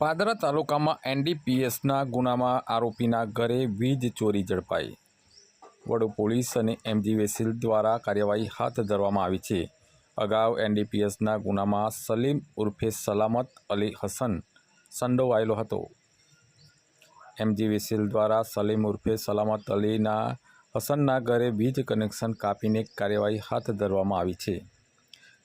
પાદરા તાલુકામાં એનડીપીએસના ગુનામાં આરોપીના ઘરે વીજ ચોરી ઝડપાઈ. વડુ પોલીસ અને એમજી વેસિલ દ્વારા કાર્યવાહી હાથ ધરવામાં આવી છે. અગાઉ એનડીપીએસના ગુનામાં સલીમ ઉર્ફે સલામત અલી હસન સંડોવાયેલો હતો. એમજી વેસિલ દ્વારા સલીમ ઉર્ફે સલામત અલીના હસનના ઘરે વીજ કનેક્શન કાપીને કાર્યવાહી હાથ ધરવામાં આવી છે.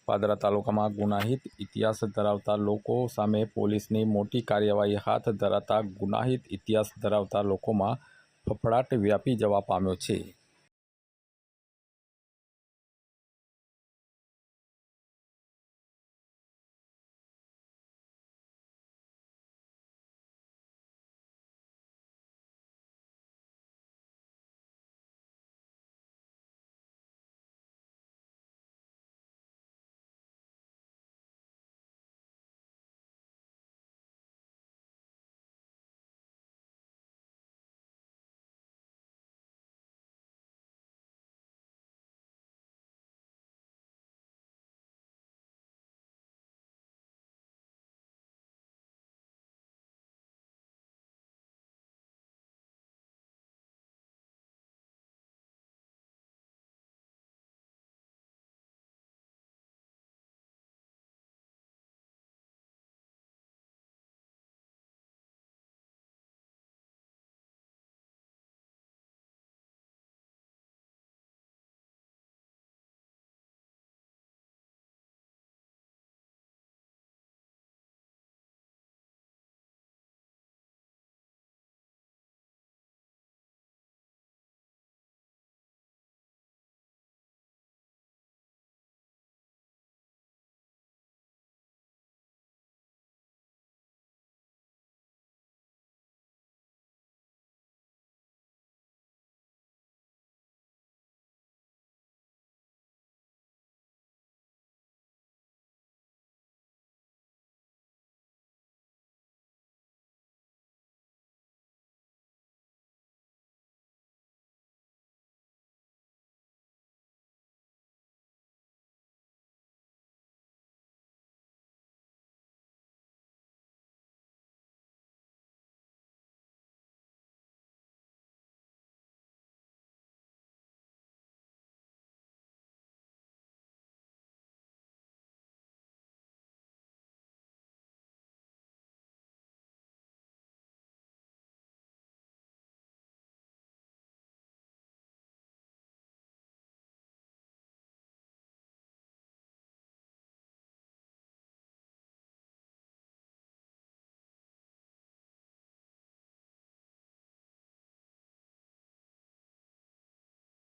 પાદરા તાલુકામાં ગુનાહિત ઇતિહાસ ધરાવતા લોકો સામે પોલીસની મોટી કાર્યવાહી હાથ ધરાતા ગુનાહિત ઇતિહાસ ધરાવતા લોકોમાં ફફડાટ વ્યાપી જવા પામ્યો છે.